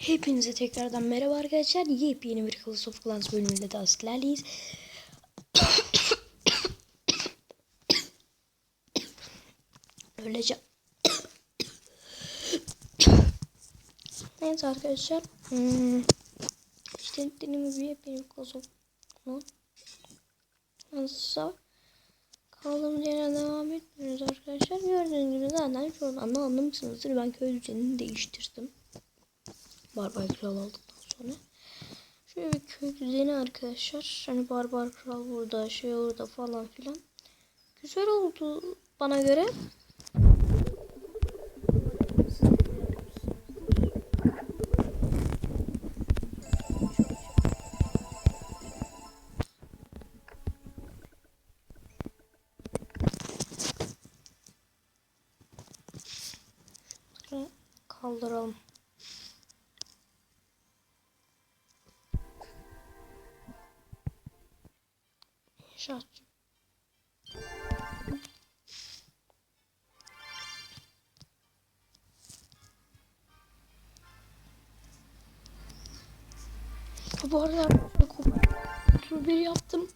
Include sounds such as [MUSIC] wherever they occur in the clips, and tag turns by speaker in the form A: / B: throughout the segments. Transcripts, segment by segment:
A: Hepinize tekrardan merhaba arkadaşlar. Yepyeni bir Clash of Clans bölümünde daha sizlerleyiz. Öylece. Neyse arkadaşlar. Hmm. İşte dediğim gibi yepyeni Clash of Clans. Nasılsa kaldığımız yerden devam etmiyoruz arkadaşlar. Gördüğünüz gibi zaten şuradan da anlamışsınızdır. Ben köy düzenini değiştirdim. Barbar Kral aldıktan sonra. Şöyle bir köy düzeni arkadaşlar. Hani Barbar Kral burada, şey orada falan filan. Güzel oldu bana göre. Şunları İnşaatçı. Bu arada kutu bir yaptım.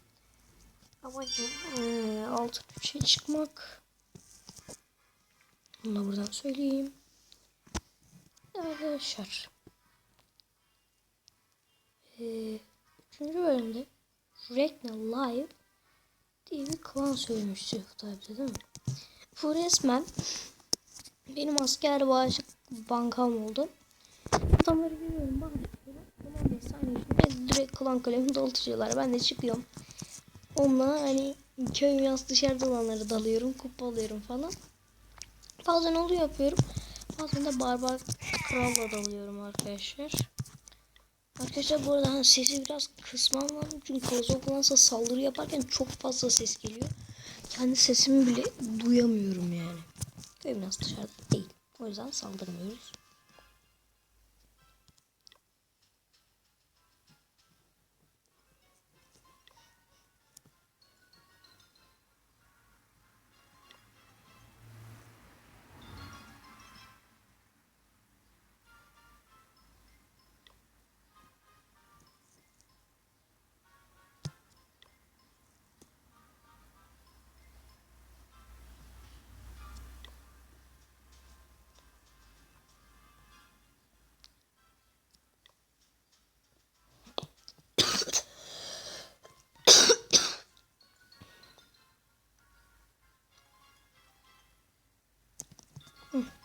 A: Amacım e, altın üçe çıkmak. Bunu da buradan söyleyeyim. Arkadaşlar. E, üçüncü bölümde Rekna Live diye bir klan söylemişti tabi değil mi? Bu resmen benim asker bağışık bankam oldu. Adamları görüyorum bana Hemen 5 saniye içinde direkt klan kalemini dolduruyorlar. Ben de çıkıyorum. Onunla hani köy yaz dışarıda olanları dalıyorum. Kupa alıyorum falan. Bazen oluyor yapıyorum. Bazen de barbar kralla dalıyorum arkadaşlar. Arkadaşlar bu arada hani sesi biraz kısmam lazım. Çünkü Kozok kullansa saldırı yaparken çok fazla ses geliyor. Kendi sesimi bile duyamıyorum yani. Köy biraz dışarıda değil. O yüzden saldırmıyoruz.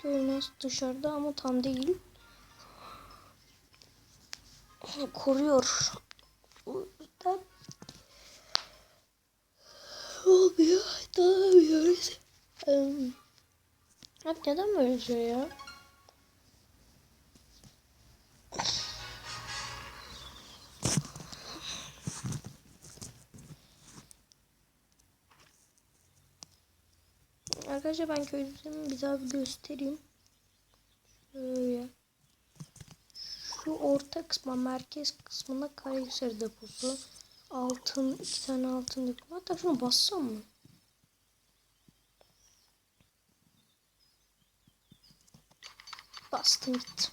A: Görünüz dışarıda ama tam değil. Koruyor. O yüzden olmuyor. Dayanamıyoruz. Abi neden böyle şey ya? Arkadaşlar ben düzenimi bir daha göstereyim. Şöyle. Şu orta kısma, merkez kısmına karayüksel deposu. Altın, iki tane altın deposu. Hatta şunu bassam mı? Bastım gitti.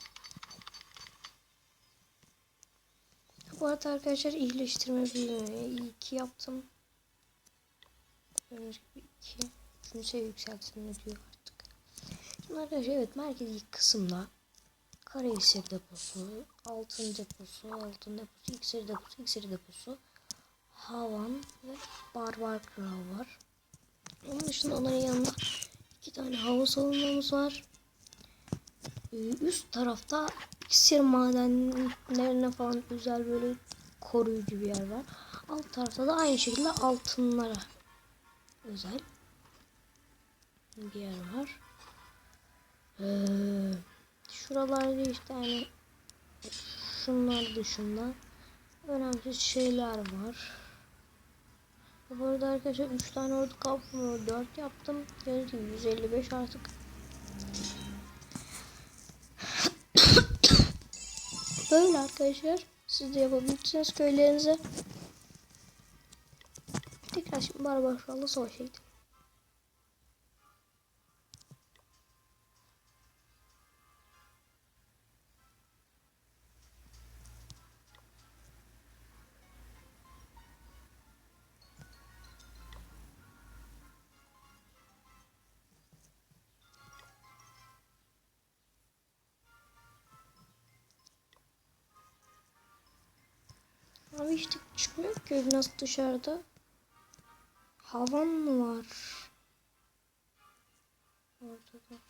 A: Bu arada arkadaşlar iyileştirme bölümü. İyi ki yaptım. Gördüğünüz gibi Üçüncü seviye yükseltilme diyor artık. Şimdi arkadaşlar evet merkezi kısımda Karahisar deposu, altın deposu, altın deposu, iksir deposu, iksir deposu, havan ve barbar kral var. Onun dışında onların yanında iki tane hava savunmamız var. Ee, Üst tarafta iksir madenlerine falan özel böyle koruyucu bir yer var. Alt tarafta da aynı şekilde altınlara özel bir yer var. Ee, şuralarda işte hani şunlar dışında önemsiz şeyler var. Bu arada arkadaşlar 3 tane ordu kapmıyor. 4 yaptım. Gördüğünüz gibi 155 artık. Böyle arkadaşlar. Siz de yapabilirsiniz köylerinize. Tekrar şimdi barbar kralla savaşa gidelim. Abi işte çıkmıyor ki binası dışarıda. Havan mı var? Ortada.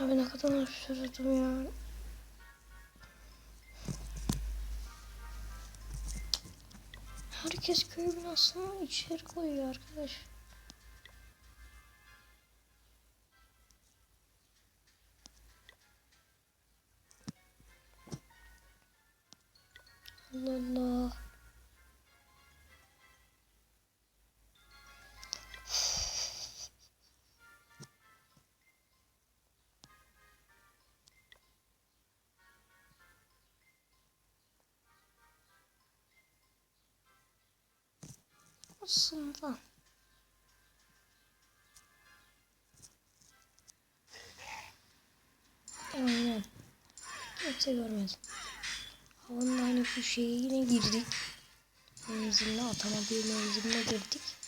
A: Abi ne kadar sürdüm ya. Herkes köy binasına içeri koyuyor arkadaş. Allah Allah. Aslında. Aynen. Kimse görmedi. Havanın aynı bu şeye yine girdik. Menziline atama bir menziline girdik.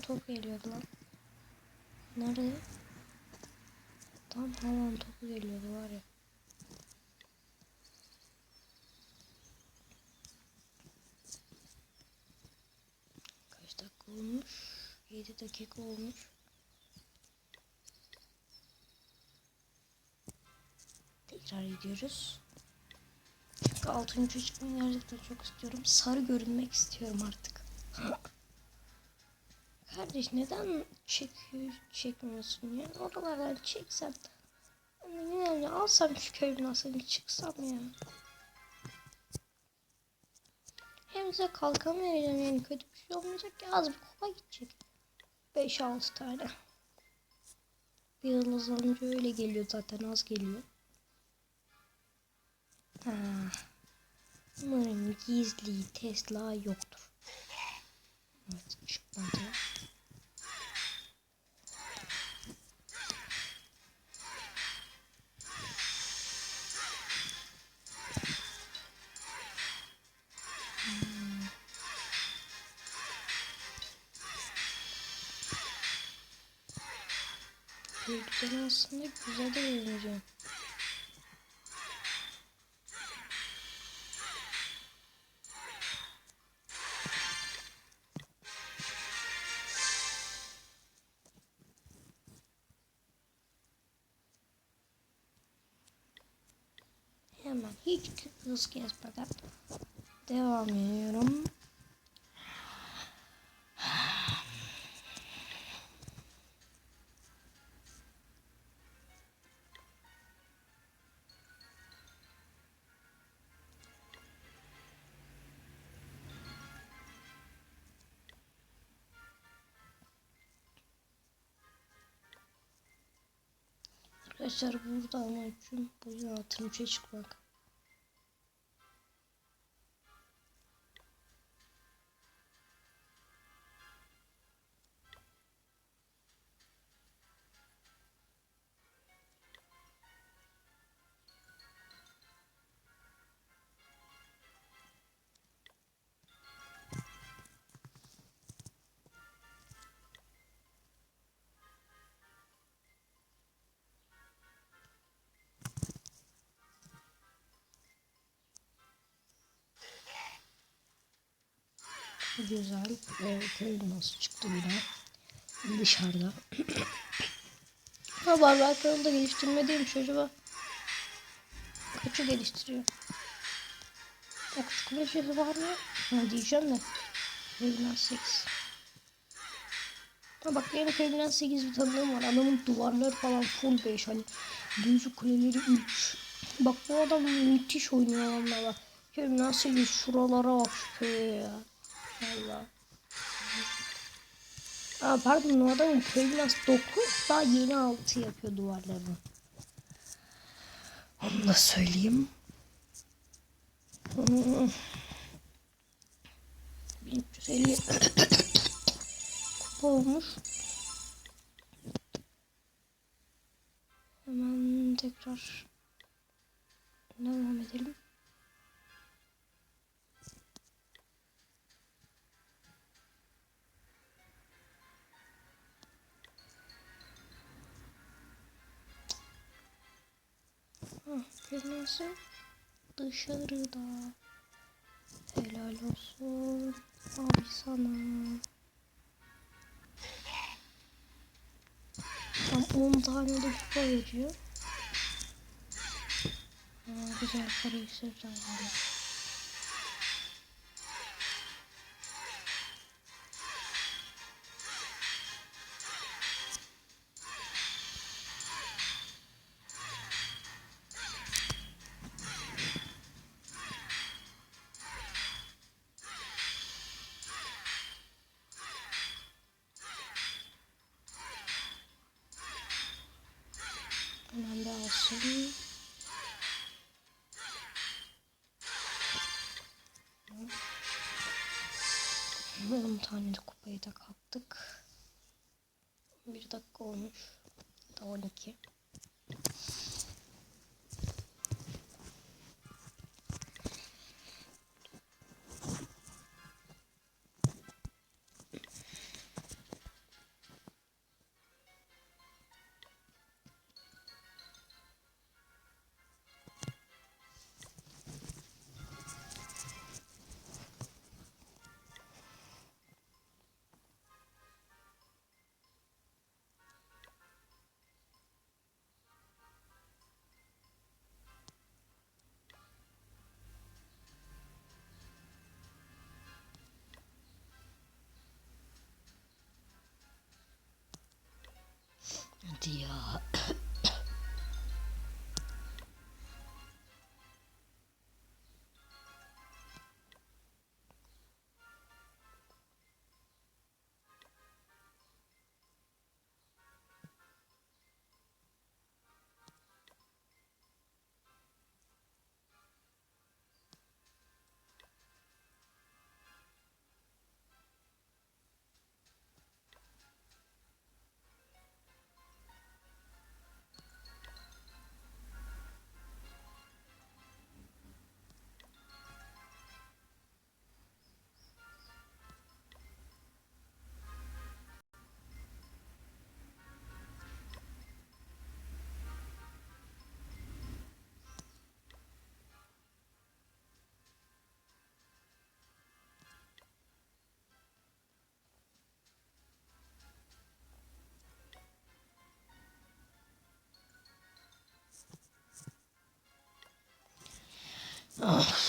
A: Top geliyordu lan. Nerede? Tam havan topu geliyordu var ya. Kaç dakika olmuş? 7 dakika olmuş. Tekrar ediyoruz. Çünkü 6. çıkmayı gerçekten çok istiyorum. Sarı görünmek istiyorum artık. [LAUGHS] Kardeş neden çekiyor, çekmiyorsun ya? Oralardan çeksen. Yani yani alsam şu köy binasını çıksam ya. Hem size kalkan vereceğim yani kötü bir şey olmayacak ki az bir kupa gidecek. 5-6 tane. Bir yıldız alınca öyle geliyor zaten az geliyor. Ha. Umarım gizli Tesla yoktur. Evet çıkmadı. Büyükten aslında güzel de görüneceğim. Hemen hiç hız kesmeden devam ediyorum. Arkadaşlar burada amacım bu yüzden altın üçe çıkmak. Güzel. Ee, köy nasıl çıktı yine. Dışarıda. ha barbar kralı da geliştirmedeymiş acaba. Kaçı geliştiriyor? Okçu kulesi var mı? Ha diyeceğim de. Köyünden 8. Ha bak yeni köyünden 8 bir tanıdığım var. Adamın duvarları falan full 5 hani. Düzü kuleleri 3. Bak bu adam müthiş oynuyor valla bak. Köyünden 8 şuralara bak şu köye ya. Valla. Aa pardon o adamın Playmas 9 daha yeni 6 yapıyor duvarlarını. Onu da söyleyeyim. Hmm. 1350 kupa olmuş. Hemen tekrar devam edelim. Kırmızı dışarıda. Helal olsun abi sana. Tam 10 tane de kupa veriyor. Aa, güzel para yükseldi yani. Alsın. On tane de kupayı da kaptık. Bir dakika olmuş. Da 12. Hadi ya. Of,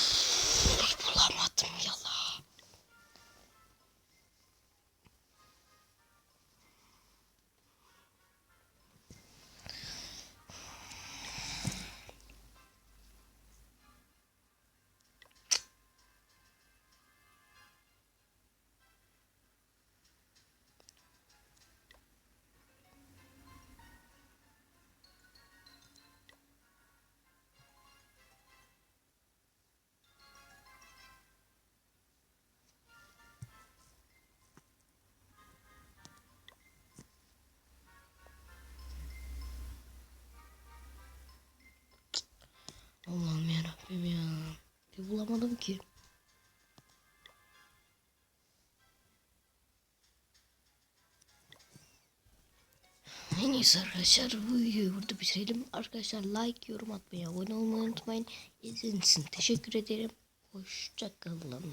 A: ki. En iyisi arkadaşlar bu videoyu burada bitirelim. Arkadaşlar like, yorum atmayı, abone olmayı unutmayın. İzlediğiniz için teşekkür ederim. Hoşçakalın.